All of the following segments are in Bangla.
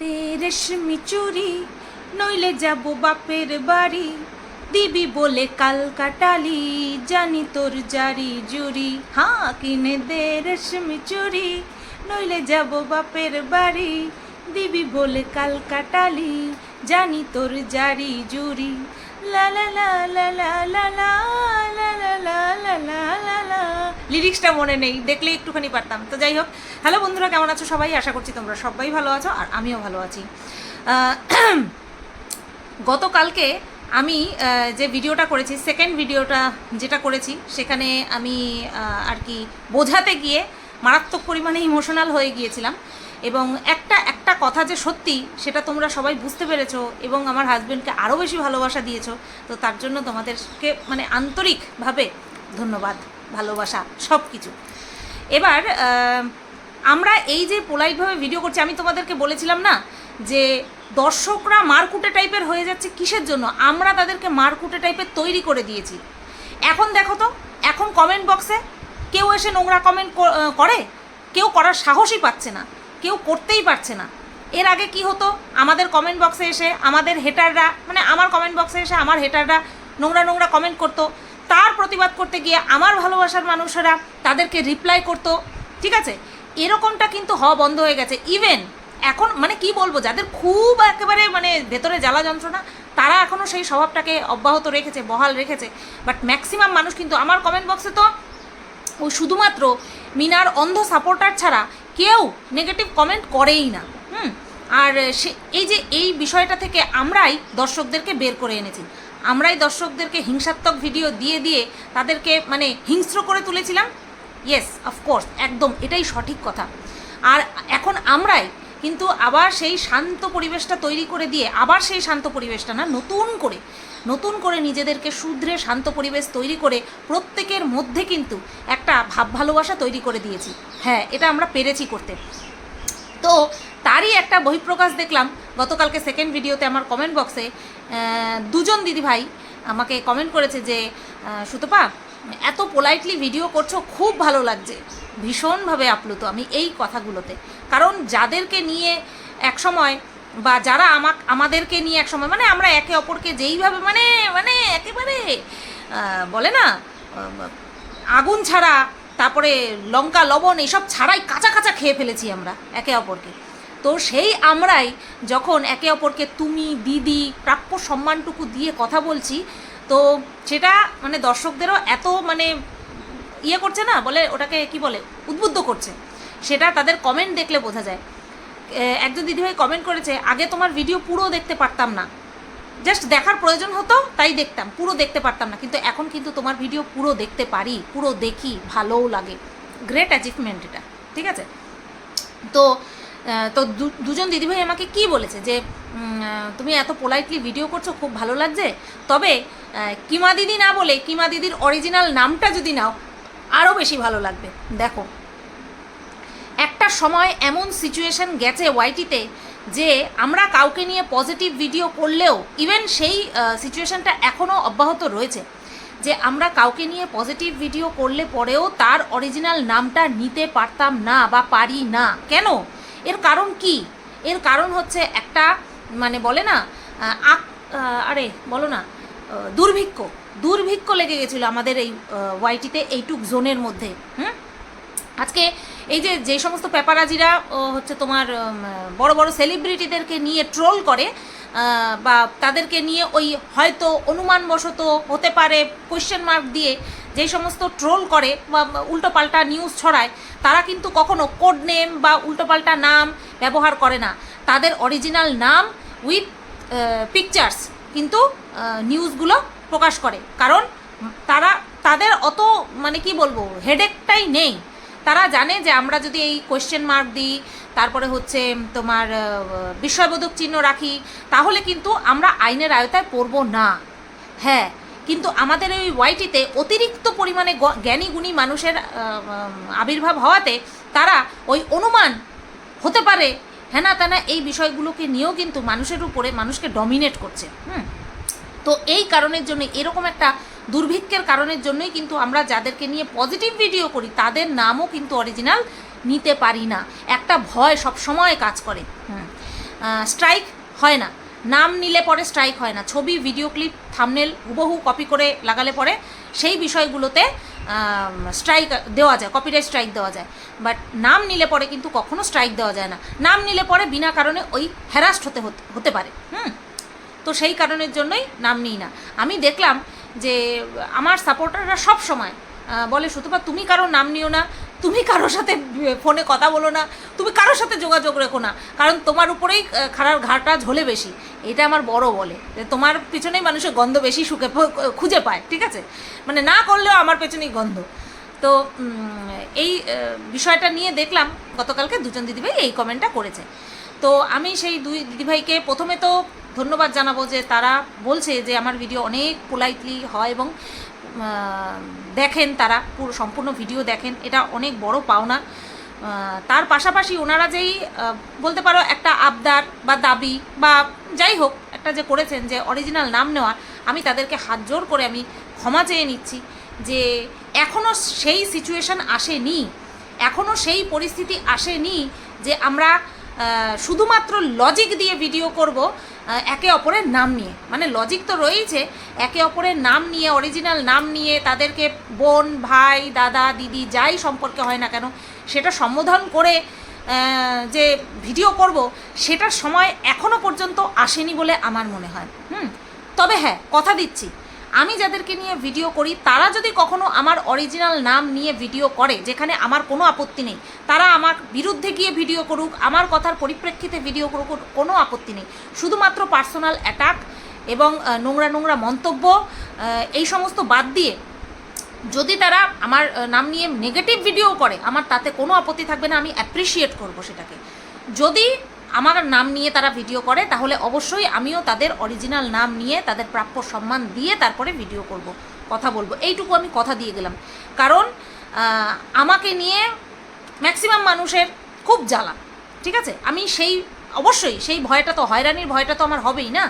দে রেশমি চুরি, নইলে যাব বাপের বাড়ি। দিবি বলে কাল কাটালি, জানি তোর জারি জুরি। হ্যাঁ কিনে দে রেশমি চুরি, নইলে যাব বাপের বাড়ি। দিবি বলে কাল কাটালি, জানি তোর জারি জুরি। লিরিক্সটা মনে নেই দেখলে একটুখানি পারতাম তো যাই হোক হ্যালো বন্ধুরা কেমন আছো সবাই আশা করছি তোমরা সবাই ভালো আছো আর আমিও ভালো আছি গতকালকে আমি যে ভিডিওটা করেছি সেকেন্ড ভিডিওটা যেটা করেছি সেখানে আমি আর কি বোঝাতে গিয়ে মারাত্মক পরিমাণে ইমোশনাল হয়ে গিয়েছিলাম। এবং একটা একটা কথা যে সত্যি, সেটা তোমরা সবাই বুঝতে পেরেছ এবং আমার হাজব্যান্ডকে আরও বেশি ভালোবাসা দিয়েছ, তো তার জন্য তোমাদেরকে মানে আন্তরিকভাবে ধন্যবাদ, ভালোবাসা সব কিছু এবার আমরা এই যে পোলাইটভাবে ভিডিও করছি, আমি তোমাদেরকে বলেছিলাম না যে দর্শকরা মারকুটে টাইপের হয়ে যাচ্ছে কিসের জন্য? আমরা তাদেরকে মারকুটে টাইপের তৈরি করে দিয়েছি। এখন দেখো তো, এখন কমেন্ট বক্সে কেউ এসে নোংরা কমেন্ট করে? কেউ করার সাহসই পাচ্ছে না। কেউ করতেই পারছে না। এর আগে কি হতো? আমাদের কমেন্ট বক্সে এসে, আমাদের হেটাররা মানে আমার কমেন্ট বক্সে এসে আমার হেটাররা নোংরা নোংরা কমেন্ট করতো। তার প্রতিবাদ করতে গিয়ে আমার ভালোবাসার মানুষেরা তাদেরকে রিপ্লাই করতো। ঠিক আছে? এরকমটা কিন্তু হওয়া বন্ধ হয়ে গেছে। ইভেন এখন মানে কি বলব, যাদের খুব একেবারে মানে ভেতরে জ্বালা যন্ত্রণা, তারা এখনও সেই স্বভাবটাকে অব্যাহত রেখেছে, বহাল রেখেছে। বাট ম্যাক্সিমাম মানুষ কিন্তু, আমার কমেন্ট বক্সে তো ও শুধুমাত্র মিনার অন্ধ সাপোর্টার ছাড়া কেউ নেগেটিভ কমেন্ট করেই না। হুম? আর সে, এই যে এই বিষয়টা থেকে আমরাই দর্শকদেরকে বের করে এনেছি। আমরাই দর্শকদেরকে হিংসাত্মক ভিডিও দিয়ে দিয়ে তাদেরকে মানে হিংস্র করে তুলেছিলাম। ইয়েস অফকোর্স একদম, এটাই সঠিক কথা। আর এখন আমরাই কিন্তু আবার সেই শান্ত পরিবেশটা তৈরি করে দিয়ে, আবার সেই শান্ত পরিবেশটা না, নতুন করে নতুন করে নিজেদেরকে শুধরে শান্ত পরিবেশ তৈরি করে প্রত্যেকের মধ্যে কিন্তু একটা ভাব ভালোবাসা তৈরি করে দিয়েছি। হ্যাঁ এটা আমরা পেরেছি করতে। তো তারই একটা বহিঃপ্রকাশ দেখলাম। গতকালকে সেকেন্ড ভিডিওতে আমার কমেন্ট বক্সে দুজন দিদিভাই আমাকে কমেন্ট করেছে যে সুতপা, এত পোলাইটলি ভিডিও করছ, খুব ভালো লাগছে। ভীষণভাবে আপ্লুত আমি এই কথাগুলোতে। কারণ যাদেরকে নিয়ে এক সময় বা যারা আমাক আমাদেরকে নিয়ে এক সময় মানে আমরা একে অপরকে যেইভাবে মানে মানে একেবারে বলে না আগুন ছাড়া, তারপরে লঙ্কা, লবণ এইসব ছাড়াই কাঁচা কাঁচা খেয়ে ফেলেছি আমরা একে অপরকে। তো সেই আমরাই যখন একে অপরকে তুমি, দিদি, প্রাপ্য সম্মানটুকু দিয়ে কথা বলছি, তো সেটা মানে দর্শকদেরও এত মানে ইয়ে করছে না, বলে ওটাকে কি বলে, উদ্বুদ্ধ করছে। সেটা তাদের কমেন্ট দেখলে বোঝা যায়। একজন দিদিভাই কমেন্ট করেছে, আগে তোমার ভিডিও পুরো দেখতে পারতাম না। জাস্ট দেখার প্রয়োজন হতো, তাই দেখতাম। পুরো দেখতে পারতাম না। কিন্তু এখন কিন্তু তোমার ভিডিও পুরো দেখতে পারি, পুরো দেখি, ভালোও লাগে। গ্রেট অ্যাচিভমেন্ট এটা, ঠিক আছে? তো তো দুজন দিদিভাই আমাকে কি বলেছে যে তুমি এত পোলাইটলি ভিডিও করছ, খুব ভালো লাগছে। তবে কিমা দিদি না বলে, কিমা দিদির অরিজিনাল নামটা যদি নাও আরও বেশি ভালো লাগবে। দেখো একটা সময় এমন সিচুয়েশন গেছে ওয়াইটিতে যে আমরা কাউকে নিয়ে পজিটিভ ভিডিও করলেও ইভেন সেই সিচুয়েশনটা এখনও অব্যাহত রয়েছে। যে আমরা কাউকে নিয়ে পজিটিভ ভিডিও করলে পরেও তার অরিজিনাল নামটা নিতে পারতাম না বা পারি না। কেন? এর কারণ কি? এর কারণ হচ্ছে একটা মানে বলে না আক আরে বলো না দুর্ভিক্ষ। দুর্ভিক্ষ লেগে গেছিল আমাদের এই ওয়াইটিতে এইটুক জোনের মধ্যে। হুম? আজকে এই যে যে সমস্ত পেপারাজিরা হচ্ছে তোমার বড় বড় সেলিব্রিটিদেরকে নিয়ে ট্রোল করে বা তাদেরকে নিয়ে ওই হয়তো অনুমানবশত হতে পারে কোয়েশ্চেন মার্ক দিয়ে যে সমস্ত ট্রোল করে বা উল্টোপাল্টা নিউজ ছড়ায়, তারা কিন্তু কখনো কোড নেম বা উল্টোপাল্টা নাম ব্যবহার করে না। তাদের অরিজিনাল নাম উইথ পিকচার্স কিন্তু নিউজগুলো প্রকাশ করে। কারণ, তারা, তাদের অত মানে কি বলব হেডেকটাই নেই। তারা জানে যে আমরা যদি এই কোয়েশ্চেন মার্ক দিই, তারপরে হচ্ছে তোমার বিস্ময়বোধক চিহ্ন রাখি, তাহলে কিন্তু আমরা আইনের আয়তায় পড়ব না। হ্যাঁ কিন্তু আমাদের ওই ওয়াইটিতে অতিরিক্ত পরিমাণে জ্ঞানী গুণী মানুষের আবির্ভাব হওয়াতে তারা ওই অনুমান হতে পারে। হ্যানা তেনা এই বিষয়গুলোকে নিয়েও কিন্তু মানুষের উপরে মানুষকে ডমিনেট করছে। হুম, তো এই কারণের জন্য এরকম একটা দুর্ভিক্ষের কারণের জন্যই কিন্তু আমরা যাদেরকে নিয়ে পজিটিভ ভিডিও করি, তাদের নামও কিন্তু অরিজিনাল নিতে পারি না। একটা ভয় সব সময় কাজ করে। স্ট্রাইক হয় না। নাম নিলে পরে স্ট্রাইক হয় না। ছবি ভিডিও ক্লিপ থামনেল হুবহু কপি করে লাগালে পরে সেই বিষয়গুলোতে স্ট্রাইক দেওয়া যায় কপিরাইট স্ট্রাইক দেওয়া যায়। বাট নাম নিলে পরে কিন্তু কখনো স্ট্রাইক দেওয়া যায় না। নাম নিলে পরে বিনা কারণে ওই হ্যারাস্ট হতে- হতে পারে। হুম। তো সেই কারণের জন্যই নাম নিই না। আমি দেখলাম যে আমার সাপোর্টাররা সব সময় বলে, সুতপা, তুমি কারোর নাম নিও না, তুমি কারোর সাথে ফোনে কথা বলো না, তুমি কারোর সাথে যোগাযোগ রেখো না, কারণ তোমার উপরেই খারাপ ঘাটা ঝোলে বেশি। এটা আমার বড় বলে, যে তোমার পিছনেই মানুষের গন্ধ বেশি প- খুঁজে পায়, ঠিক আছে? মানে না করলেও আমার পেছনেই গন্ধ। তো এই বিষয়টা নিয়ে দেখলাম, গতকালকে দুজন দিদিভাই এই কমেন্টটা করেছে। তো আমি সেই দুই দিদিভাইকে প্রথমে তো ধন্যবাদ জানাব যে তারা বলছে যে আমার ভিডিও অনেক পোলাইটলি হয় এবং দেখেন তারা, পুরো সম্পূর্ণ ভিডিও দেখেন, এটা অনেক বড় পাওনা। তার পাশাপাশি ওনারা যেই বলতে পারো একটা আবদার বা দাবি বা যাই হোক, একটা যে করেছেন যে অরিজিনাল নাম নেওয়া, আমি তাদেরকে হাত জোর করে আমি ক্ষমা চেয়ে নিচ্ছি যে এখনও সেই সিচুয়েশন আসেনি এখনও সেই পরিস্থিতি আসেনি যে আমরা শুধুমাত্র লজিক দিয়ে ভিডিও করব একে অপরের নাম নিয়ে। মানে লজিক তো রয়েছে একে অপরের নাম নিয়ে অরিজিনাল নাম নিয়ে তাদেরকে বোন, ভাই, দাদা, দিদি যাই সম্পর্কে হয় না কেন, সেটা সম্বোধন করে যে ভিডিও করব সেটার সময় এখনও পর্যন্ত আসেনি বলে আমার মনে হয়। হুম? তবে হ্যাঁ কথা দিচ্ছি। আমি যাদেরকে নিয়ে ভিডিও করি, তারা যদি কখনো আমার অরিজিনাল নাম নিয়ে ভিডিও করে, যেখানে আমার কোনো আপত্তি নেই, তারা আমার বিরুদ্ধে গিয়ে ভিডিও করুক, আমার কথার পরিপ্রেক্ষিতে ভিডিও করুক কোনো আপত্তি নেই। শুধুমাত্র পার্সোনাল অ্যাটাক এবং নোংরা নোংরা মন্তব্য এই সমস্ত বাদ দিয়ে যদি তারা আমার নাম নিয়ে নেগেটিভ ভিডিও করে, আমার তাতে কোনো আপত্তি থাকবে না, আমি অ্যাপ্রিসিয়েট করব সেটাকে। যদি আমার নাম নিয়ে তারা ভিডিও করে, তাহলে অবশ্যই আমিও তাদের অরিজিনাল নাম নিয়ে, তাদের প্রাপ্য সম্মান দিয়ে তারপরে ভিডিও করব, কথা বলব। এইটুকু আমি কথা দিয়ে গেলাম। কারণ আমাকে নিয়ে ম্যাক্সিমাম মানুষের খুব জ্বালা, ঠিক আছে? আমি সেই, অবশ্যই সেই ভয়টা তো, হয়রানির ভয়টা তো আমার হবেই না?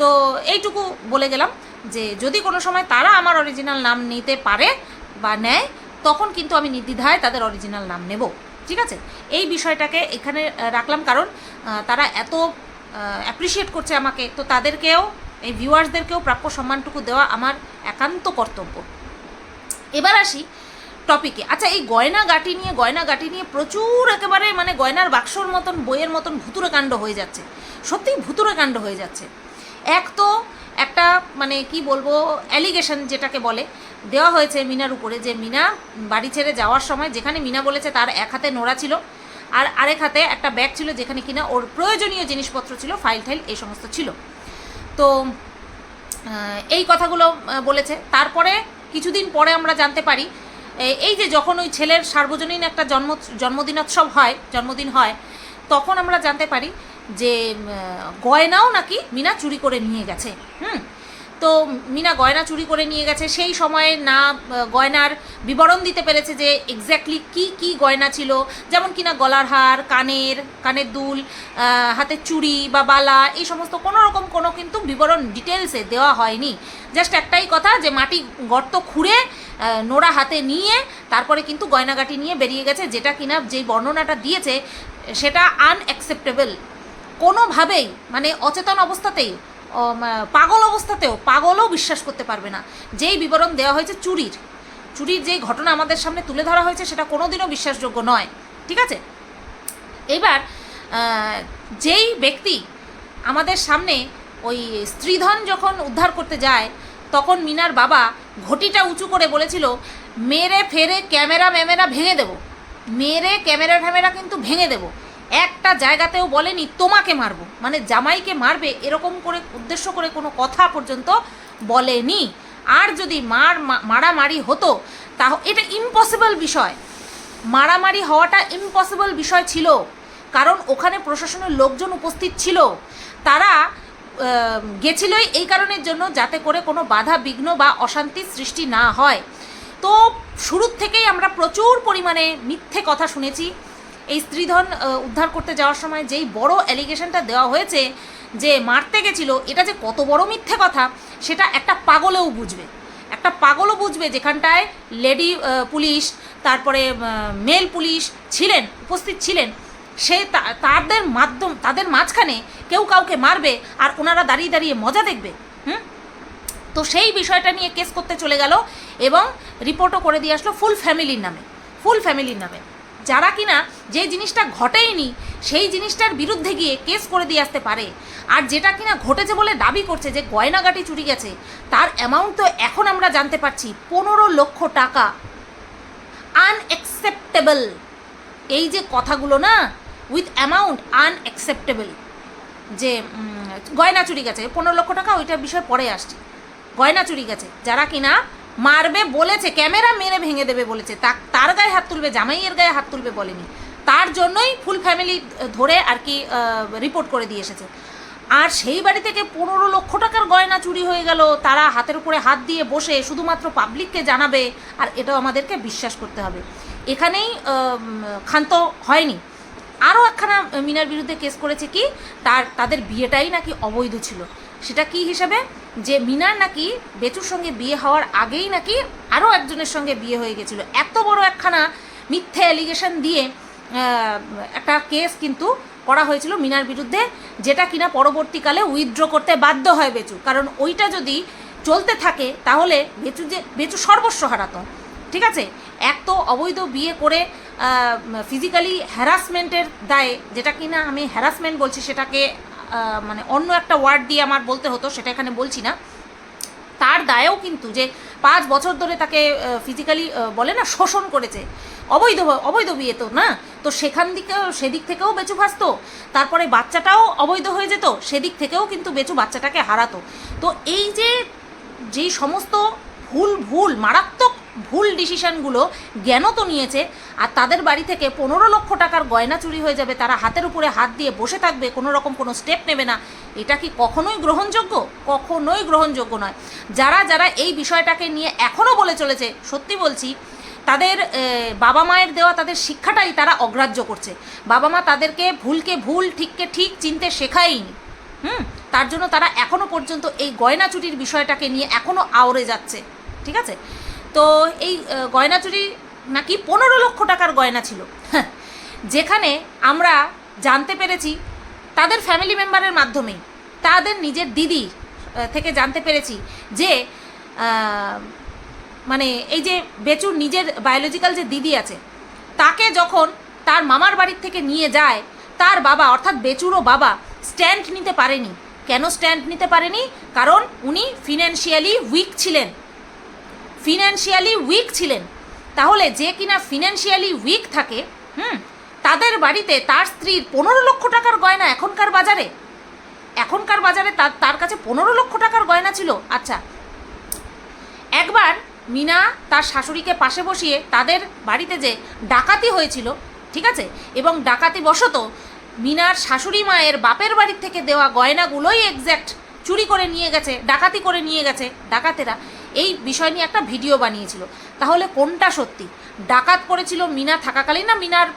তো এইটুকু বলে গেলাম যে, যদি কোনো সময় তারা আমার অরিজিনাল নাম নিতে পারে বা নেয়, তখন কিন্তু আমি নির্দ্বিধায় তাদের অরিজিনাল নাম নেব। ঠিক আছে? এই বিষয়টাকে এখানে রাখলাম কারণ তারা এত অ্যাপ্রিসিয়েট করছে আমাকে। তো তাদেরকেও, এই ভিউয়ার্সদেরকেও প্রাপ্য সম্মানটুকু দেওয়া আমার একান্ত কর্তব্য। এবার আসি টপিকে আচ্ছা এই গয়না গাটি নিয়ে, গয়না গাটি নিয়ে প্রচুর একেবারে মানে গয়নার বাক্সর মতন, বইয়ের মতন ভুতুরে কাণ্ড হয়ে যাচ্ছে। সত্যিই ভুতুরে কাণ্ড হয়ে যাচ্ছে। এক তো একটা মানে কি বলব অ্যালিগেশন যেটাকে বলে দেওয়া হয়েছে মিনার উপরে যে মিনা বাড়ি ছেড়ে যাওয়ার সময় যেখানে মিনা বলেছে তার এক হাতে নোড়া ছিল আর আরেক হাতে একটা ব্যাগ ছিল যেখানে কিনা ওর প্রয়োজনীয় জিনিসপত্র ছিল ফাইল টাইল এই সমস্ত ছিল। তো এই কথাগুলো বলেছে। তারপরে কিছুদিন পরে আমরা জানতে পারি এই যে যখন ওই ছেলের সার্বজনীন একটা জন্ম, জন্মদিনোৎসব হয়, জন্মদিন হয়, তখন আমরা জানতে পারি যে গয়নাও নাকি মিনা চুরি করে নিয়ে গেছে। হুম? তো মিনা গয়না চুরি করে নিয়ে গেছে। সেই সময়ে না গয়নার বিবরণ দিতে পেরেছে যে এক্স্যাক্টলি কি কি গয়না ছিল। যেমন কিনা গলার হার, কানের কানের দুল হাতের চুড়ি বা বালা, এই সমস্ত কোনো রকম কোনো কিন্তু বিবরণ ডিটেলসে দেওয়া হয়নি। জাস্ট একটাই কথা যে মাটি গর্ত খুঁড়ে নোড়া হাতে নিয়ে তারপরে কিন্তু গয়নাগাটি নিয়ে বেরিয়ে গেছে, যেটা কিনা যেই বর্ণনাটা দিয়েছে, সেটা আনঅ্যাকসেপ্টেবল কোনোভাবেই মানে অচেতন অবস্থাতেই পাগল অবস্থাতেও পাগলও বিশ্বাস করতে পারবে না। যেই বিবরণ দেওয়া হয়েছে চুরির চুরির যেই ঘটনা আমাদের সামনে তুলে ধরা হয়েছে সেটা কোনোদিনও বিশ্বাসযোগ্য নয়, ঠিক আছে? এবার যেই ব্যক্তি আমাদের সামনে ওই স্ত্রীধন যখন উদ্ধার করতে যায়, তখন মিনার বাবা ঘটিটা উঁচু করে বলেছিল, মেরে ফেরে ক্যামেরা ম্যামেরা ভেঙে দেবো। মেরে ক্যামেরা ফ্যামেরা কিন্তু ভেঙে দেবো। একটা জায়গাতেও বলেনি, তোমাকে মারবো। মানে জামাইকে মারবে, এরকম করে, উদ্দেশ্য করে কোনো কথা পর্যন্ত বলেনি। আর যদি মার মারামারি হতো তা এটা ইম্পসিবল বিষয়। মারামারি হওয়াটা ইম্পসিবল বিষয় ছিল। কারণ ওখানে প্রশাসনের লোকজন উপস্থিত ছিল। তারা গেছিলই এই কারণের জন্য যাতে করে কোনো বাধা, বিঘ্ন বা অশান্তির সৃষ্টি না হয়। তো শুরুর থেকেই আমরা প্রচুর পরিমাণে মিথ্যে কথা শুনেছি। এই স্ত্রীধন উদ্ধার করতে যাওয়ার সময় যেই বড় অ্যালিগেশনটা দেওয়া হয়েছে যে মারতে গেছিল, এটা যে কত বড় মিথ্যে কথা, সেটা একটা পাগলেও বুঝবে। একটা পাগলও বুঝবে যেখানটায় লেডি পুলিশ, তারপরে মেল পুলিশ ছিলেন, উপস্থিত ছিলেন। সে তাদের মাধ্যম, তাদের মাঝখানে কেউ কাউকে মারবে আর ওনারা দাঁড়িয়ে দাঁড়িয়ে মজা দেখবে, হুম? তো সেই বিষয়টা নিয়ে কেস করতে চলে গেল এবং রিপোর্টও করে দিয়ে আসলো ফুল ফ্যামিলির নামে ফুল ফ্যামিলির নামে। যারা কিনা যে জিনিসটা ঘটেইনি, সেই জিনিসটার বিরুদ্ধে গিয়ে কেস করে দিয়ে আসতে পারে। আর যেটা কিনা ঘটেছে বলে দাবি করছে যে গয়নাগাটি চুরি গেছে, তার অ্যামাউন্ট তো এখন আমরা জানতে পারছি, পনেরো লক্ষ টাকা। আনএক্সেপ্টেবল এই যে কথাগুলো না উইথ অ্যামাউন্ট আনএক্সেপ্টেবল যে গয়না চুরি গেছে, পনেরো লক্ষ টাকা, ওইটার বিষয়ে পরে আসছে। গয়না চুরি গেছে, যারা কিনা মারবে বলেছে, ক্যামেরা মেরে ভেঙে দেবে বলেছে। তা তার গায়ে হাত তুলবে, জামাইয়ের গায়ে হাত তুলবে বলেনি। তার জন্যই ফুল ফ্যামিলি ধরে আর কি রিপোর্ট করে দিয়ে এসেছে। আর সেই বাড়ি থেকে পনেরো লক্ষ টাকার গয়না চুরি হয়ে গেল। তারা হাতের উপরে হাত দিয়ে বসে শুধুমাত্র পাবলিককে জানাবে, আর এটাও আমাদেরকে বিশ্বাস করতে হবে। এখানেই ক্ষান্ত হয়নি। আরও একখানা মিনার বিরুদ্ধে কেস করেছে কি, তার তাদের বিয়েটাই নাকি অবৈধ ছিল। সেটা কি হিসাবে? যে মিনার নাকি বেচুর সঙ্গে বিয়ে হওয়ার আগেই নাকি আরও একজনের সঙ্গে বিয়ে হয়ে গেছিল। এত বড় একখানা মিথ্যে অ্যালিগেশন দিয়ে একটা কেস কিন্তু করা হয়েছিল মিনার বিরুদ্ধে, যেটা কিনা পরবর্তীকালে উইথড্র করতে বাধ্য হয় বেচু কারণ ওইটা যদি চলতে থাকে, তাহলে বেচু যে বেচু সর্বস্ব হারাতো। ঠিক আছে? এক তো অবৈধ বিয়ে করে ফিজিক্যালি হ্যারাসমেন্টের দায়ে, যেটা কিনা আমি হ্যারাসমেন্ট বলছি, সেটাকে মানে অন্য একটা ওয়ার্ড দিয়ে আমার বলতে হতো, সেটা এখানে বলছি না। তার দায়েও কিন্তু যে পাঁচ বছর ধরে তাকে ফিজিক্যালি বলে না, শোষণ করেছে। অবৈধ অবৈধ বিয়ে তো, না? তো সেখান দিকে সেদিক থেকেও বেচু ভাসতো। তারপরে বাচ্চাটাও অবৈধ হয়ে যেত, সেদিক থেকেও কিন্তু বেচু বাচ্চাটাকে হারাতো। তো এই যে, যেই সমস্ত ভুল ভুল মারাত্মক ভুল ডিসিশনগুলো তো নিয়েছে, আর তাদের বাড়ি থেকে পনেরো লক্ষ টাকার গয়না চুরি হয়ে যাবে, তারা হাতের উপরে হাত দিয়ে বসে থাকবে, কোনো রকম কোনো স্টেপ নেবে না। এটা কি কখনোই গ্রহণযোগ্য? কখনোই গ্রহণযোগ্য নয়। যারা যারা এই বিষয়টাকে নিয়ে এখনও বলে চলেছে, সত্যি বলছি, তাদের বাবা মায়ের দেওয়া তাদের শিক্ষাটাই তারা অগ্রাহ্য করছে। বাবা মা তাদেরকে ভুলকে ভুল, ঠিককে ঠিক চিনতে শেখায়নি। হুম? তার জন্য তারা এখনও পর্যন্ত এই গয়না চুরির বিষয়টাকে নিয়ে এখনও আওড়ে যাচ্ছে। ঠিক আছে? তো এই গয়না চুরি নাকি পনেরো লক্ষ টাকার গয়না ছিল। হ্যাঁ, যেখানে আমরা জানতে পেরেছি তাদের ফ্যামিলি মেম্বারের মাধ্যমেই তাদের নিজের দিদি থেকে জানতে পেরেছি যে মানে এই যে বেচুর নিজের বায়োলজিক্যাল যে দিদি আছে তাকে যখন তার মামার বাড়ির থেকে নিয়ে যায় তার বাবা অর্থাৎ বেচুরও বাবা স্ট্যান্ড নিতে পারেনি। কেন স্ট্যান্ড নিতে পারেনি? কারণ উনি ফিনান্সিয়ালি উইক ছিলেন। ফিনান্সিয়ালি উইক ছিলেন। তাহলে যে কিনা ফিনান্সিয়ালি উইক থাকে, হুম, তাদের বাড়িতে তার স্ত্রীর পনেরো লক্ষ টাকার গয়না এখনকার বাজারে। এখনকার বাজারে তার তার কাছে পনেরো লক্ষ টাকার গয়না ছিল। আচ্ছা একবার মিনা তার শাশুড়িকে পাশে বসিয়ে তাদের বাড়িতে যে ডাকাতি হয়েছিল, ঠিক আছে? এবং ডাকাতি বশত মিনার শাশুড়ি মায়ের বাপের বাড়ির থেকে দেওয়া গয়নাগুলোই এক্স্যাক্ট চুরি করে নিয়ে গেছে, ডাকাতি করে নিয়ে গেছে। ডাকাতেরা এই বিষয় নিয়ে একটা ভিডিও বানিয়েছিল। তাহলে কোনটা সত্যি? ডাকাত করেছিল মিনা থাকাকালীন না মিনার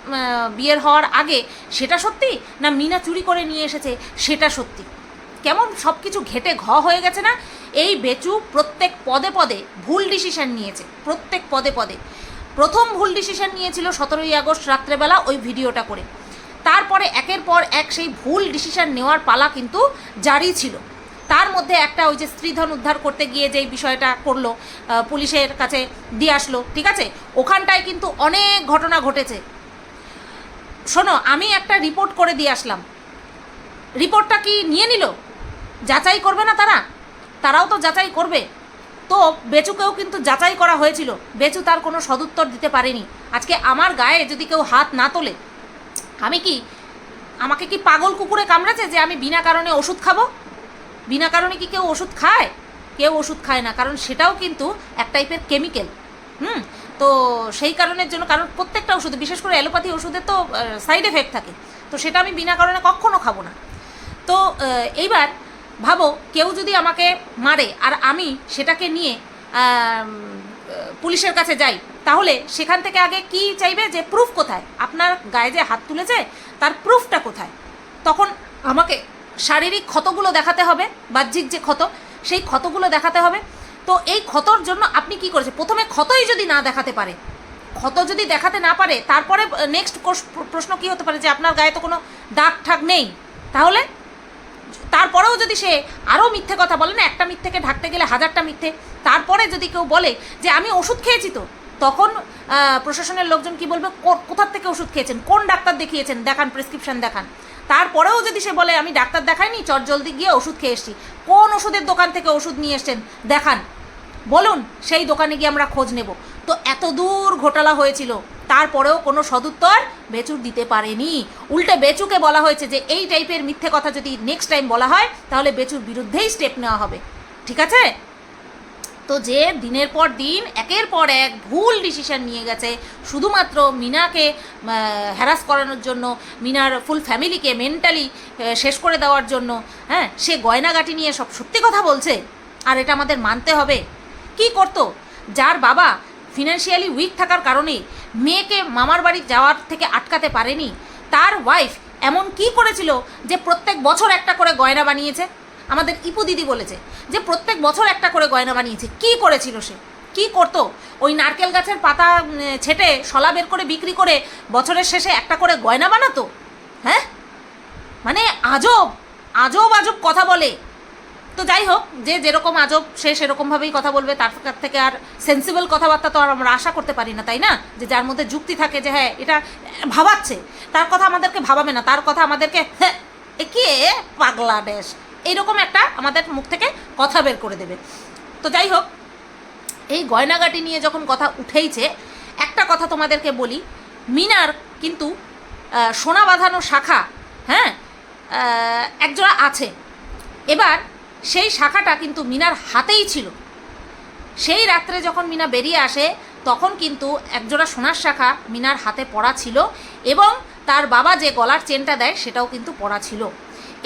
বিয়ের হওয়ার আগে? সেটা সত্যি? না মিনা চুরি করে নিয়ে এসেছে? সেটা সত্যি? কেমন সব কিছু ঘেটে ঘ হয়ে গেছে না? এই বেচু প্রত্যেক পদে পদে ভুল ডিসিশন নিয়েছে। প্রত্যেক পদে পদে। প্রথম ভুল ডিসিশন নিয়েছিল সতেরোই আগস্ট রাত্রেবেলা ওই ভিডিওটা করে। তারপরে একের পর এক সেই ভুল ডিসিশন নেওয়ার পালা কিন্তু জারি ছিল। তার মধ্যে একটা ওই যে স্ত্রীধন উদ্ধার করতে গিয়ে যেই বিষয়টা করল পুলিশের কাছে দিয়ে আসলো, ঠিক আছে? ওখানটায় কিন্তু অনেক ঘটনা ঘটেছে। শোনো, আমি একটা রিপোর্ট করে দিয়ে আসলাম। রিপোর্টটা কি নিয়ে নিল? যাচাই করবে না তারা? তারাও তো যাচাই করবে। তো বেচুকেও কিন্তু যাচাই করা হয়েছিল। বেচু তার কোনো সদুত্তর দিতে পারেনি। আজকে আমার গায়ে যদি কেউ হাত না তোলে, আমি কি, আমাকে কি পাগল কুকুরে কামড়েছে যে আমি বিনা কারণে ওষুধ খাব? বিনা কারণে কি কেউ ওষুধ খায়? কেউ ওষুধ খায় না, কারণ সেটাও কিন্তু এক টাইপের কেমিক্যাল। হুম? তো সেই কারণের জন্য কারণ প্রত্যেকটা ওষুধে, বিশেষ করে অ্যালোপ্যাথি ওষুধের তো সাইড এফেক্ট থাকে। তো সেটা আমি বিনা কারণে কখনো খাব না। তো এইবার ভাবো, কেউ যদি আমাকে মারে আর আমি সেটাকে নিয়ে পুলিশের কাছে যাই, তাহলে সেখান থেকে আগে কি চাইবে যে প্রুফ কোথায়? আপনার গায়ে যে হাত তুলেছে, তার প্রুফটা কোথায়? তখন আমাকে শারীরিক ক্ষতগুলো দেখাতে হবে, বাহ্যিক যে ক্ষত, সেই ক্ষতগুলো দেখাতে হবে। তো এই ক্ষতর জন্য আপনি কি করেছে প্রথমে ক্ষতই যদি না দেখাতে পারে, ক্ষত যদি দেখাতে না পারে, তারপরে নেক্সট প্রশ্ন কি হতে পারে যে আপনার গায়ে তো কোনো দাগ ঠাক নেই? তাহলে তারপরেও যদি সে আরও মিথ্যে কথা বলে না, একটা মিথ্যেকে ঢাকতে গেলে হাজারটা মিথ্যে, তারপরে যদি কেউ বলে যে আমি ওষুধ খেয়েছি তো, তখন প্রশাসনের লোকজন কি বলবে, "কো- কোথার থেকে ওষুধ খেয়েছেন? কোন ডাক্তার দেখিয়েছেন? দেখান প্রেসক্রিপশন দেখান। তারপরেও যদি সে বলে, আমি ডাক্তার দেখাইনি, চট জলদি গিয়ে ওষুধ খেয়ে এসেছি। কোন ওষুধের দোকান থেকে ওষুধ নিয়ে এসছেন? দেখান। বলুন, সেই দোকানে গিয়ে আমরা খোঁজ নেব। তো এত দূর ঘোটালা হয়েছিল, তারপরেও কোনো সদুত্তর বেচুর দিতে পারেনি। উল্টে বেচুকে বলা হয়েছে যে, এই টাইপের মিথ্যে কথা যদি নেক্সট টাইম বলা হয়, তাহলে বেচুর বিরুদ্ধেই স্টেপ নেওয়া হবে। ঠিক আছে? তো যে দিনের পর দিন, একের পর এক ভুল ডিসিশন নিয়ে গেছে, শুধুমাত্র মিনাকে হ্যারাস করানোর জন্য, মিনার ফুল ফ্যামিলিকে মেন্টালি শেষ করে দেওয়ার জন্য হ্যাঁ সে গয়নাগাটি নিয়ে সব সত্যি কথা বলছে, আর এটা আমাদের মানতে হবে। কি করতো? যার বাবা ফিনান্সিয়ালি উইক থাকার কারণে মেয়েকে মামার বাড়ি যাওয়ার থেকে আটকাতে পারেনি, তার ওয়াইফ এমন কি করেছিল যে প্রত্যেক বছর একটা করে গয়না বানিয়েছে? আমাদের ইপু দিদি বলেছে যে প্রত্যেক বছর একটা করে গয়না বানিয়েছে। কি করেছিল সে? কি করতো? ওই নারকেল গাছের পাতা ছেটে শলা বের করে বিক্রি করে বছরের শেষে একটা করে গয়না বানাতো? হ্যাঁ? মানে আজব আজব আজব কথা বলে। তো যাই হোক, যে যেরকম আজব, সে সেরকমভাবেই কথা বলবে। তার থেকে আর সেন্সিবল কথাবার্তা তো আর আমরা আশা করতে পারি না, তাই না? যে যার মধ্যে যুক্তি থাকে যে হ্যাঁ এটা ভাবাচ্ছে। তার কথা আমাদেরকে ভাবাবে না। তার কথা আমাদেরকে হ্যাঁ কে? পাগলা ড্যাশ এইরকম একটা আমাদের মুখ থেকে কথা বের করে দেবে। তো যাই হোক, এই গয়নাগাটি নিয়ে যখন কথা উঠেইছে, একটা কথা তোমাদেরকে বলি, মিনার কিন্তু সোনা বাঁধানো শাখা হ্যাঁ একজোড়া আছে। এবার সেই শাখাটা কিন্তু মিনার হাতেই ছিল। সেই রাত্রে যখন মিনা বেরিয়ে আসে, তখন কিন্তু একজোড়া সোনার শাখা মিনার হাতে পড়া ছিল এবং তার বাবা যে গলার চেনটা দেয়, সেটাও কিন্তু পড়া ছিল।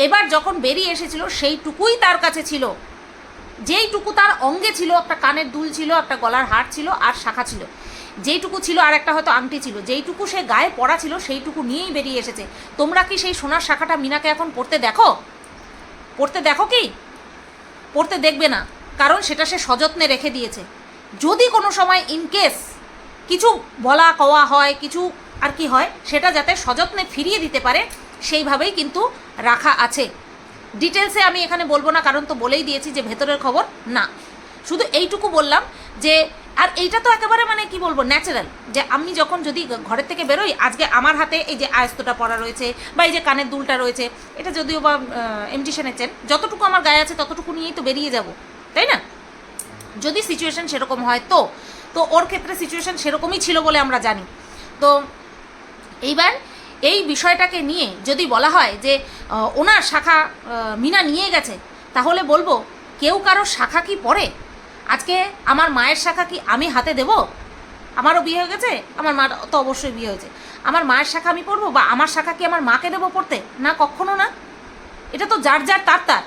এবার যখন বেরিয়ে এসেছিল, সেইটুকুই তার কাছে ছিল। যেইটুকু তার অঙ্গে ছিল, একটা কানের দুল ছিল, একটা গলার হার ছিল, আর শাখা ছিল। যেইটুকু ছিল আর একটা হয়তো আংটি ছিল। যেইটুকু সে গায়ে পড়া ছিল, সেইটুকু নিয়েই বেরিয়ে এসেছে। তোমরা কি সেই সোনার শাখাটা মিনাকে এখন পড়তে দেখো? পড়তে দেখো কি? পড়তে দেখবে না, কারণ সেটা সে সযত্নে রেখে দিয়েছে। যদি কোনো সময় ইনকেস কিছু বলা কওয়া হয়, কিছু আর কি হয়, সেটা যাতে সযত্নে ফিরিয়ে দিতে পারে সেইভাবেই কিন্তু রাখা আছে। ডিটেলসে আমি এখানে বলব না, কারণ তো বলেই দিয়েছি যে ভেতরের খবর না। শুধু এইটুকু বললাম যে, আর এইটা তো একেবারে মানে কি বলব ন্যাচারাল যে আমি যখন যদি ঘরের থেকে বেরোই, আজকে আমার হাতে এই যে আয়স্তটা পরা রয়েছে বা এই যে কানের দুলটা রয়েছে, এটা যদিও বা এমটিশনের চেন, যতটুকু আমার গায়ে আছে ততটুকু নিয়েই তো বেরিয়ে যাব, তাই না? যদি সিচুয়েশন সেরকম হয় তো তো ওর ক্ষেত্রে সিচুয়েশন সেরকমই ছিল বলে আমরা জানি। তো এইবার এই বিষয়টাকে নিয়ে যদি বলা হয় যে ওনার শাখা মিনা নিয়ে গেছে, তাহলে বলব, কেউ কারও শাখা কি পড়ে? আজকে আমার মায়ের শাখা কি আমি হাতে দেব? আমারও বিয়ে হয়ে গেছে, আমার মার তো অবশ্যই বিয়ে হয়েছে। আমার মায়ের শাখা আমি পড়ব বা আমার শাখা কি আমার মাকে দেবো পড়তে? না, কখনো না। এটা তো যার যার তার তার।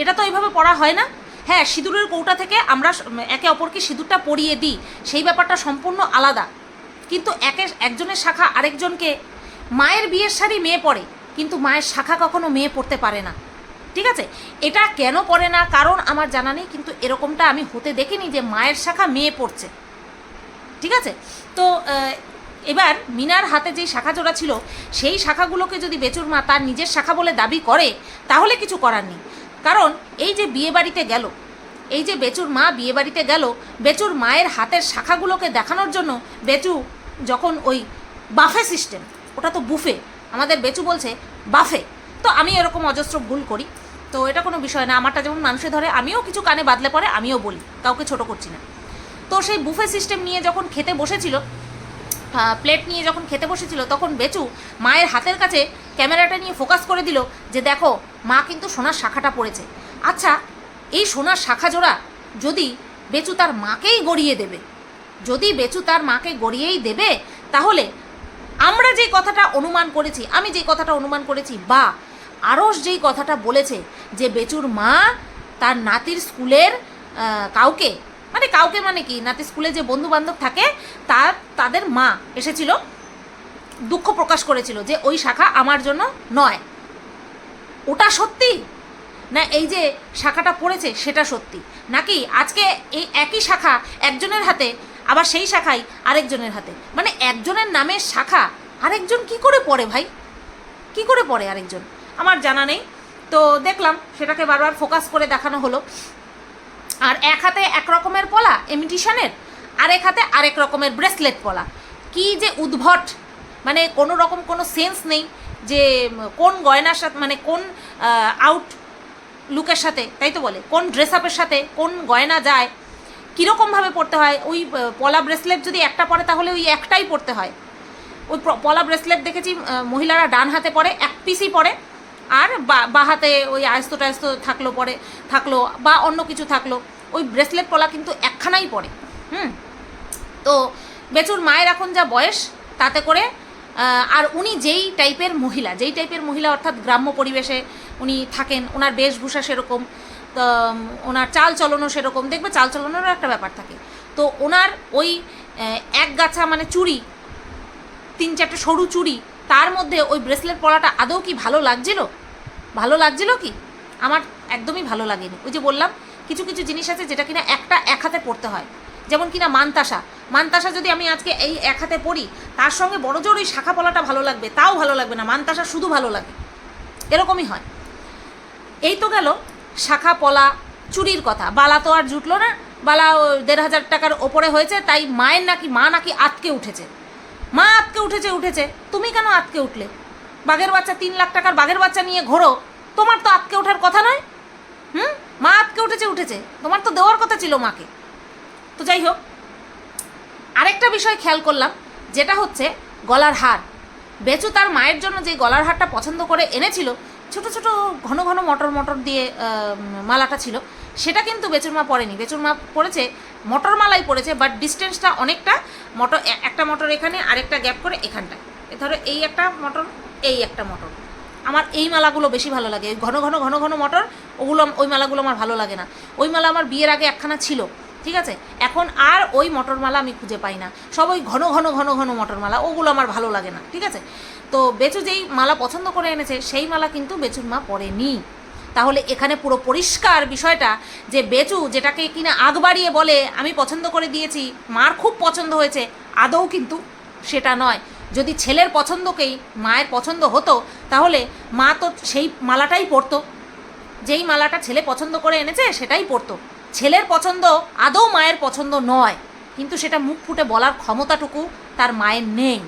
এটা তো এইভাবে পড়া হয় না। হ্যাঁ সিঁদুরের কৌটা থেকে আমরা একে অপরকে সিঁদুরটা পরিয়ে দিই। সেই ব্যাপারটা সম্পূর্ণ আলাদা। কিন্তু একে, একজনের শাখা আরেকজনকে মায়ের বিয়ের শাড়ি মেয়ে পরে, কিন্তু মায়ের শাখা কখনো মেয়ে পড়তে পারে না। ঠিক আছে? এটা কেন পড়ে না? কারণ আমার জানা নেই, কিন্তু এরকমটা আমি হতে দেখিনি যে মায়ের শাখা মেয়ে পড়ছে ঠিক আছে? তো এবার মিনার হাতে যেই শাখা জোড়া ছিল, সেই শাখাগুলোকে যদি বেচুর মা তার নিজের শাখা বলে দাবি করে, তাহলে কিছু করার নেই। কারণ এই যে বিয়ে বাড়িতে গেল, এই যে বেচুর মা বিয়ে বাড়িতে গেল, বেচুর মায়ের হাতের শাখাগুলোকে দেখানোর জন্য বেচু যখন ওই বাফে সিস্টেম ওটা তো বুফে। আমাদের বেচু বলছে বাফে। তো আমি এরকম অজস্র ভুল করি। তো এটা কোনো বিষয় না। আমারটা যেমন মানুষে ধরে, আমিও কিছু কানে বাদলে পরে আমিও বলি, কাউকে ছোট করছি না। তো সেই বুফে সিস্টেম নিয়ে যখন খেতে বসেছিল প্লেট নিয়ে যখন খেতে বসেছিল, তখন বেচু মায়ের হাতের কাছে ক্যামেরাটা নিয়ে ফোকাস করে দিল যে দেখো, মা কিন্তু সোনার শাখাটা পড়েছে। আচ্ছা এই সোনার শাখা জোড়া যদি বেচু তার মাকেই গড়িয়ে দেবে, যদি বেচু তার মাকে গড়িয়েই দেবে, তাহলে আমরা যেই কথাটা অনুমান করেছি, আমি যেই কথাটা অনুমান করেছি, বা আরস যেই কথাটা বলেছে যে বেচুর মা তার নাতির স্কুলের কাউকে মানে কাউকে মানে কি, নাতির স্কুলে যে বন্ধু বান্ধব থাকে, তার, তাদের মা এসেছিল, দুঃখ প্রকাশ করেছিল যে ওই শাখা আমার জন্য নয়। ওটা সত্যি? না এই যে শাখাটা পড়েছে সেটা সত্যি? নাকি আজকে এই একই শাখা একজনের হাতে আবার সেই শাখাই আরেকজনের হাতে। মানে একজনের নামে শাখা, আরেকজন কি করে পড়ে ভাই? কি করে পড়ে আরেকজন? আমার জানা নেই। তো দেখলাম সেটাকে বারবার ফোকাস করে দেখানো হলো। আর এক হাতে এক রকমের পলা এমিটিশনের আরেক হাতে আরেক রকমের ব্রেসলেট পলা। কি যে উদ্ভট! মানে কোনো রকম কোনো সেন্স নেই যে কোন গয়নার সাথে মানে কোন আউট লুকের সাথে, তাই তো বলে? কোন ড্রেস আপের সাথে কোন গয়না যায়? কীরকমভাবে পড়তে হয়? ওই পলা ব্রেসলেট যদি একটা পরে, তাহলে ওই একটাই পড়তে হয়। ওই পলা ব্রেসলেট দেখেছি মহিলারা ডান হাতে পরে, এক পিসই পরে, আর বা- হাতে ওই আয়স্ত টায়স্ত থাকল পরে, থাকল, বা অন্য কিছু থাকল, ওই ব্রেসলেট পলা কিন্তু একখানাই পরে, হুম? তো বেচুর মায়ের এখন যা বয়স, তাতে করে আর উনি যেই টাইপের মহিলা, যেই টাইপের মহিলা অর্থাৎ গ্রাম্য পরিবেশে উনি থাকেন ওনার বেশভূষা সেরকম ওনার চাল চলনও সেরকম। দেখবে চাল চলনেরও একটা ব্যাপার থাকে। তো ওনার ওই এক গাছা মানে চুড়ি, তিন চারটে সরু চুড়ি, তার মধ্যে ওই ব্রেসলেট পরাটা আদৌ কি ভালো লাগছিল? ভালো লাগছিল কি? আমার একদমই ভালো লাগেনি। ওই যে বললাম, কিছু কিছু জিনিস আছে যেটা কিনা একটা এক হাতে পড়তে হয়। যেমন কিনা মানতাসা। মানতাসা যদি আমি আজকে এই এক হাতে পড়ি তার সঙ্গে বড় জোর ওই শাখা পলাটা ভালো লাগবে, তাও ভালো লাগবে না। মানতাসা শুধু ভালো লাগে। এরকমই হয়। এই তো গেল। শাখা পলা, চুরির কথা। বালা তো আর জুটলো না। বালা দেড় হাজার টাকার ওপরে হয়েছে, তাই মায়ের নাকি, মা নাকি আটকে উঠেছে। মা আটকে উঠেছে উঠেছে। তুমি কেন আটকে উঠলে? বাঘের বাচ্চা তিন লাখ টাকার বাঘের বাচ্চা নিয়ে ঘোরো। তোমার তো আটকে ওঠার কথা নয়। হুম? মা আটকে উঠেছে উঠেছে। তোমার তো দেওয়ার কথা ছিল মাকে। তো যাই হোক, আরেকটা বিষয় খেয়াল করলাম, যেটা হচ্ছে গলার হার। বেচু তার মায়ের জন্য যে গলার হারটা পছন্দ করে এনেছিল ছোট ছোট ঘন ঘন মটর মটর দিয়ে মালাটা ছিল। সেটা কিন্তু বেচুর মা পড়েনি বেচুর মা পড়েছে মটর মালাই পড়েছে বাট ডিস্টেন্সটা অনেকটা মটর একটা মটর এখানে, আরেকটা গ্যাপ করে এখানটায়। এ, ধরো এই একটা মটর, এই একটা মটর। আমার এই মালাগুলো বেশি ভালো লাগে। ঘন ঘন ঘন ঘন মটর, ওগুলো, ওই মালাগুলো আমার ভালো লাগে না। ওই মালা আমার বিয়ের আগে একখানা ছিল। ঠিক আছে? এখন আর ওই মটরমালা আমি খুঁজে পাই না। সব ওই ঘন ঘন ঘন ঘন মটরমালা, ওগুলো আমার ভালো লাগে না, ঠিক আছে? তো বেচু যেই মালা পছন্দ করে এনেছে, সেই মালা কিন্তু বেচুর মা পরেনি। তাহলে এখানে পুরো পরিষ্কার বিষয়টা যে বেচু যেটাকে কিনা আগ বাড়িয়ে বলে, আমি পছন্দ করে দিয়েছি, মার খুব পছন্দ হয়েছে। আদৌ কিন্তু সেটা নয়। যদি ছেলের পছন্দকেই মায়ের পছন্দ হতো, তাহলে মা তো সেই মালাটাই পরতো। যেই মালাটা ছেলে পছন্দ করে এনেছে, সেটাই পরতো। ছেলের পছন্দ আদৌ মায়ের পছন্দ নয়, কিন্তু সেটা মুখ ফুটে বলার ক্ষমতাটুকু তার মায়ের নেই।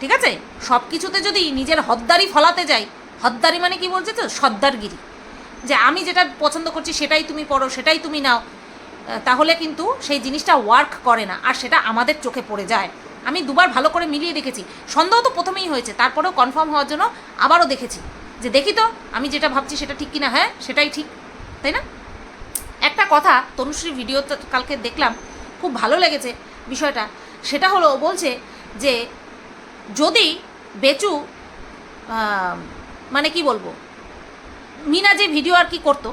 ঠিক আছে? সব কিছুতে যদি নিজের হদ্দারি ফলাতে যাই, হদ্দারি মানে কি বলছে তো? সর্দারগিরি। যে আমি যেটা পছন্দ করছি সেটাই তুমি পড়ো, সেটাই তুমি নাও তাহলে কিন্তু সেই জিনিসটা ওয়ার্ক করে না, আর সেটা আমাদের চোখে পড়ে যায়। আমি দুবার ভালো করে মিলিয়ে দেখেছি। সন্দেহ তো প্রথমেই হয়েছে, তারপরেও কনফার্ম হওয়ার জন্য আবারও দেখেছি। যে দেখি তো, আমি যেটা ভাবছি সেটা ঠিক কিনা? হ্যাঁ সেটাই ঠিক, তাই না? একটা কথা তনুশ্রী ভিডিও কালকে দেখলাম, খুব ভালো লেগেছে বিষয়টা। সেটা হলো বলছে যে যদি বেচু মানে কি বলব, মিনা যে ভিডিও আর কি করতো,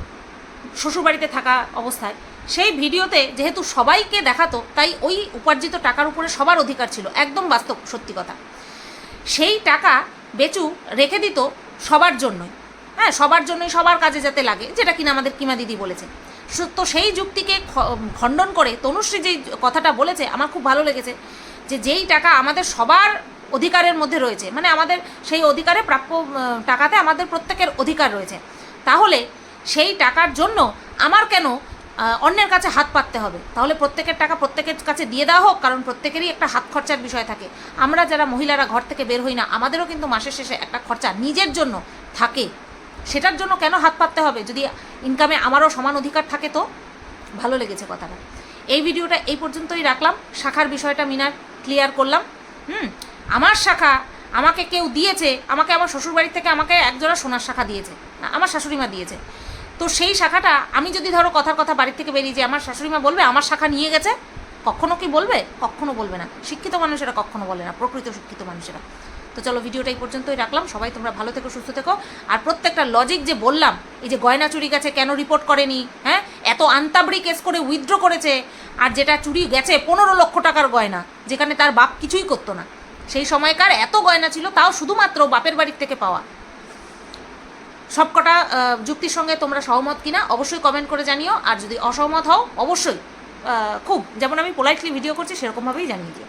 শ্বশুরবাড়িতে থাকা অবস্থায়, সেই ভিডিওতে যেহেতু সবাইকে দেখাতো, তাই ওই উপার্জিত টাকার উপরে সবার অধিকার ছিল, একদম বাস্তব, সত্যি কথা। সেই টাকা বেচু রেখে দিত সবার জন্যই হ্যাঁ সবার জন্যই সবার কাজে যাতে লাগে, যেটা কিনা আমাদের কিমা দিদি বলেছে। তো সেই যুক্তিকে খণ্ডন করে তনুশ্রী যেই কথাটা বলেছে, আমার খুব ভালো লেগেছে যে যেই টাকা আমাদের সবার অধিকারের মধ্যে রয়েছে মানে আমাদের সেই অধিকারে প্রাপ্য টাকাতে আমাদের প্রত্যেকের অধিকার রয়েছে, তাহলে সেই টাকার জন্য আমার কেন অন্যের কাছে হাত পাততে হবে? তাহলে প্রত্যেকের টাকা প্রত্যেকের কাছে দিয়ে দেওয়া হোক, কারণ প্রত্যেকেরই একটা হাত খরচার বিষয় থাকে। আমরা যারা মহিলারা ঘর থেকে বের হই না, আমাদেরও কিন্তু মাসের শেষে একটা খরচা নিজের জন্য থাকে। সেটার জন্য কেন হাত পাততে হবে? যদি ইনকামে আমারও সমান অধিকার থাকে তো? ভালো লেগেছে কথাটা। এই ভিডিওটা এই পর্যন্তই রাখলাম। শাখার বিষয়টা মিনার ক্লিয়ার করলাম। হুম? আমার শাখা আমাকে কেউ দিয়েছে, আমাকে আমার শ্বশুরবাড়ি থেকে আমাকে একজোড়া সোনার শাখা দিয়েছে, আমার শাশুড়িমা দিয়েছে। তো সেই শাখাটা আমি যদি ধরো কথার কথা বাড়ির থেকে বেরিয়ে যে আমার শাশুড়িমা বলবে, আমার শাখা নিয়ে গেছে? কখনো কি বলবে? কখনো বলবে না। শিক্ষিত মানুষেরা কখনো বলে না, প্রকৃত শিক্ষিত মানুষেরা। তো চলো ভিডিওটা এই পর্যন্তই রাখলাম। সবাই তোমরা ভালো থেকো, সুস্থ থেকো। আর প্রত্যেকটা লজিক যে বললাম, এই যে গয়না চুরি গেছে, কেন রিপোর্ট করেনি? হ্যাঁ? এত আন্তাবড়ি কেস করে উইথড্র করেছে, আর যেটা চুরি গেছে পনেরো লক্ষ টাকার গয়না, যেখানে তার বাপ কিছুই করতো না। সেই সময়কার এত গয়না ছিল, তাও শুধুমাত্র বাপের বাড়ির থেকে পাওয়া। সবকটা যুক্তির সঙ্গে তোমরা সহমত কিনা, অবশ্যই কমেন্ট করে জানিও। আর যদি অসহমত হও, অবশ্যই খুব, যেমন আমি পোলাইটলি ভিডিও করছি, সেরকমভাবেই জানিয়ে দিও।